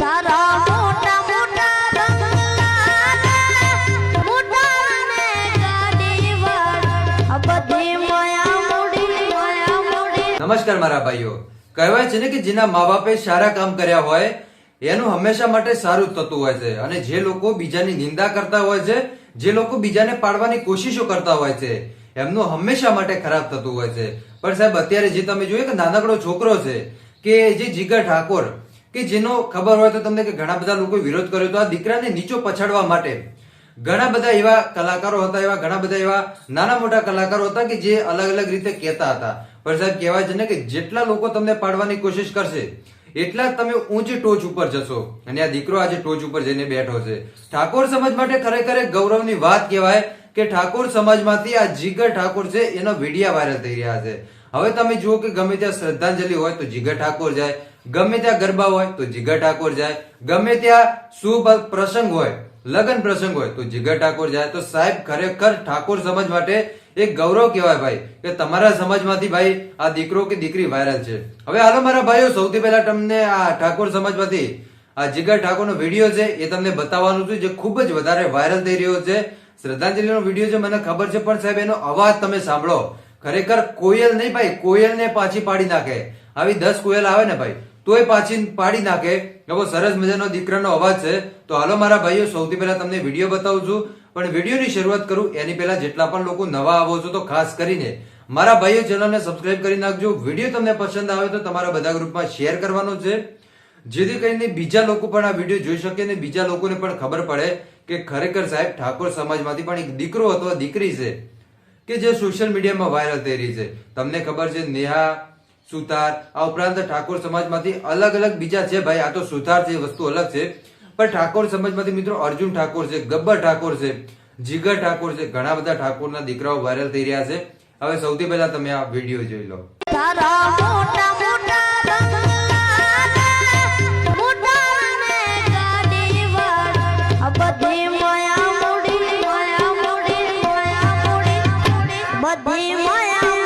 નમસ્કાર મારા ભાઈઓ. કહેવાય છે ને કે જેના મા બાપે સારા કામ કર્યા હોય, એનું હંમેશા માટે સારું થતું હોય છે. અને જે લોકો બીજાની નિંદા કરતા હોય છે, જે લોકો બીજાને પાડવાની કોશિશો કરતા હોય છે, એમનું હંમેશા માટે ખરાબ થતું હોય છે. પણ સાહેબ, અત્યારે જે તમે જોયું કે નાનકડો છોકરો છે, કે જે જીગર ઠાકોર કે જેનો ખબર હોય તો તમને કે ઘણા બધા લોકો વિરોધ કર્યો તો આ દીકરાને નીચો પછાડવા માટે ઘણા બધા એવા કલાકારો હતા, એવા ઘણા બધા એવા નાના મોટા કલાકારો હતા કે જે અલગ અલગ રીતે કહેતા હતા. પણ સાહેબ, કહેવાય છે ને કે જેટલા લોકો તમને પાડવાની કોશિશ કરશે, એટલા તમે ઊંચી ટોચ ઉપર જશો. અને આ દીકરો આજે ટોચ ઉપર જઈને બેઠો છે. ઠાકોર સમાજ માટે ખરેખર એક ગૌરવની વાત કહેવાય કે ઠાકોર સમાજમાંથી આ જીગર ઠાકોર છે, એનો વિડિયા વાયરલ થઈ રહ્યા છે. હવે તમે જુઓ કે ગમે ત્યાં શ્રદ્ધાંજલિ હોય તો જીગર ઠાકોર જાય ગમે ત્યાં ગરબા હોય તો જીગા ઠાકોર જાય. ગમે ત્યાં શુભ પ્રસંગ હોય, લગ્ન પ્રસંગ હોય તો જીગા ઠાકોર જાય. તો સાહેબ, ખરેખર ઠાકોર સમાજ માટે એક ગૌરવ કહેવાય ભાઈ, કે તમારા સમાજમાંથી ભાઈ આ દીકરો કે દીકરી વાયરલ છે. હવે હાલો મારા ભાઈઓ, સૌથી પહેલા તમને આ ઠાકોર સમાજમાંથી આ જીગર ઠાકોરનો વીડિયો છે એ તમને બતાવવાનું છું, જે ખૂબ જ વધારે વાયરલ થઈ રહ્યો છે. શ્રદ્ધાંજલિનો વીડિયો છે, મને ખબર છે, પણ સાહેબ, એનો અવાજ તમે સાંભળો. ખરેખર કોયલ નહીં ભાઈ, કોયલને પાછી પાડી નાખે. આવી દસ કોયલ આવે ને ભાઈ તોય પાછી પાડી નાખે એવો સરસ મજાનો દીકરાનો અવાજ છે. તો હાલો મારા ભાઈઓ, સૌથી પહેલા તમને વીડિયો બતાવું છું. પણ વિડીયોની શરૂઆત કરું એની પહેલા જેટલા પણ લોકો નવા આવો છો તો ખાસ કરીને મારા ભાઈઓ ચેનલને સબસ્ક્રાઇબ કરી નાખજો. વીડિયો તમને પસંદ આવે તો તમારા બધા ગ્રુપમાં શેર કરવાનો છે. જેથી કરીને બીજા લોકો પણ આ વીડિયો જોઈ શકે અને બીજા લોકોને પણ ખબર પડે કે ખરેખર સાહેબ ઠાકોર સમાજમાંથી પણ એક દીકરો અથવા દીકરી છે કે જે સોશિયલ મીડિયામાં વાયરલ થઈ રહી છે. તમને ખબર છે નેહા સુથાર આ ઉપરાંત ઠાકોર સમાજમાંથી અલગ અલગ બીજા છે ભાઈ, આ તો સુથાર છે, એ વસ્તુ અલગ છે. પણ ઠાકોર સમાજમાંથી મિત્રો અર્જુન ઠાકોર છે, ગબ્બર ઠાકોર છે, જીગર ઠાકોર છે, ઘણા બધા ઠાકોરના દીકરાઓ વાયરલ થઈ રહ્યા છે. હવે સૌથી પહેલા તમે આ વીડિયો જોઈ લો. બધી માયા